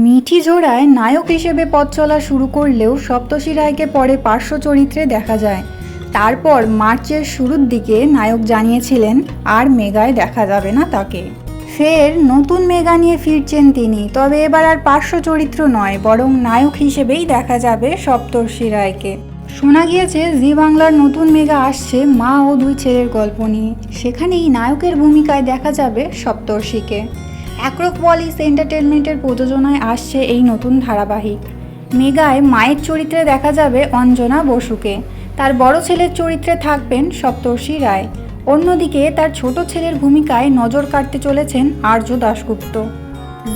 মিঠি জোড়ায় নায়ক হিসেবে পথ চলা শুরু করলেও সপ্তশী রায়কে পরে পার্শ্ব চরিত্রে দেখা যায়। তারপর মার্চের শুরুর দিকে নায়ক জানিয়েছিলেন, আর মেগায় দেখা যাবে না তাকে। ফের নতুন মেগা নিয়ে ফিরছেন তিনি, তবে এবার আর পার্শ্ব চরিত্র নয়, বরং নায়ক হিসেবেই দেখা যাবে সপ্তর্ষি রায়কে। শোনা গিয়েছে, জি বাংলার নতুন মেগা আসছে, মা ও দুই ছেলের গল্প নিয়ে। সেখানেই নায়কের ভূমিকায় দেখা যাবে সপ্তর্ষিকে। অ্যাক্রোপলিস এন্টারটেনমেন্টের প্রযোজনায় আসছে এই নতুন ধারাবাহিক। মেগায় মায়ের চরিত্রে দেখা যাবে অঞ্জনা বসুকে। তার বড় ছেলের চরিত্রে থাকবেন সপ্তর্ষি রায়। অন্যদিকে তার ছোট ছেলের ভূমিকায় নজর কাটতে চলেছেন আর্য দাশগুপ্ত।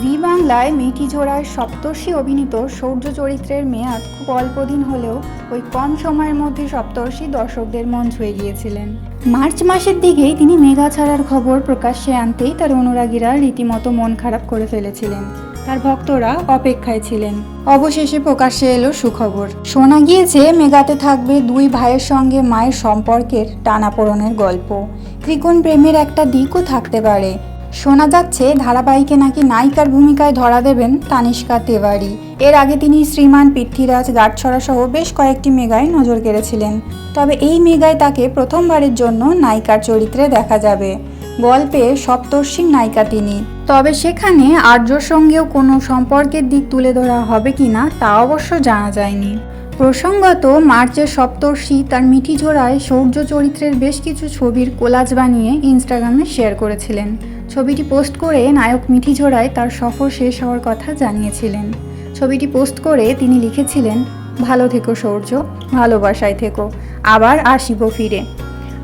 জি বাংলায় মিঠি ঝোড়ার সপ্তর্ষি অভিনীত সৌর্য চরিত্রের মেয়াদ খুব অল্প দিন হলেও ওই কম সময়ের মধ্যে সপ্তর্ষি দর্শকদের মন ছুঁয়ে গিয়েছিলেন। মার্চ মাসের দিকেই তিনি মেঘা ছাড়ার খবর প্রকাশ্যে আনতেই তার অনুরাগীরা রীতিমতো মন খারাপ করে ফেলেছিলেন। তার ভক্তরা অপেক্ষায় ছিলেন। অবশেষে প্রকাশ্যে এলো সুখবর। শোনা গিয়েছে, মেগাতে থাকবে দুই ভাইয়ের সঙ্গে মায়ের সম্পর্কের টানাপোড়নের গল্প। ত্রিকোণ প্রেমের একটা দিকও থাকতে পারে। শোনা যাচ্ছে ধারাবাহিকে নাকি নায়িকার ভূমিকায় ধরা দেবেন তানিষ্কা তেওয়ারি। এর আগে তিনি শ্রীমান পৃথ্বীরাজ গাঁটছড়া সহ বেশ কয়েকটি মেগায় নজর কেড়েছিলেন। তবে এই মেগায় তাকে প্রথমবারের জন্য নায়িকার চরিত্রে দেখা যাবে। গল্পে সপ্তর্ষির নায়িকা তিনি। তবে সেখানে আর্যর সঙ্গেও কোনো সম্পর্কের দিক তুলে ধরা হবে কিনা তা অবশ্য জানা যায়নি। প্রসঙ্গত, মার্চের সপ্তর্ষি তার মিঠি ঝোড়ায় সৌর্য চরিত্রের বেশ কিছু ছবির কোলাজ বানিয়ে ইনস্টাগ্রামে শেয়ার করেছিলেন। ছবিটি পোস্ট করে নায়ক মিঠি ঝোড়ায় তার সফর শেষ হওয়ার কথা জানিয়েছিলেন। ছবিটি পোস্ট করে তিনি লিখেছিলেন, ভালো থেকো সৌর্য, ভালোবাসায় থেকো, আবার আসিব ফিরে।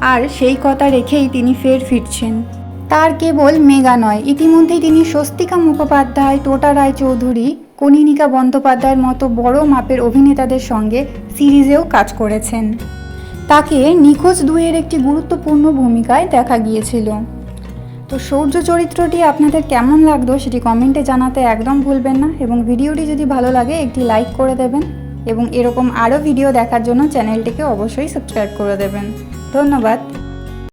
আর সেই কথা রেখেই তিনি ফের ফিরছেন। তার কেবল মেগা নয়, ইতিমধ্যেই তিনি স্বস্তিকা মুখোপাধ্যায়, টোটা রায়চৌধুরী কনিনিকা বন্দ্যোপাধ্যায়ের মতো বড় মাপের অভিনেতাদের সঙ্গে সিরিজেও কাজ করেছেন। তাকে নিখোঁজ দুইয়ের একটি গুরুত্বপূর্ণ ভূমিকায় দেখা গিয়েছিল। তো সৌর্য চরিত্রটি আপনাদের কেমন লাগতো সেটি কমেন্টে জানাতে একদম ভুলবেন না এবং ভিডিওটি যদি ভালো লাগে, একটি লাইক করে দেবেন এবং এরকম আরও ভিডিও দেখার জন্য চ্যানেলটিকে অবশ্যই সাবস্ক্রাইব করে দেবেন। ধন্যবাদ।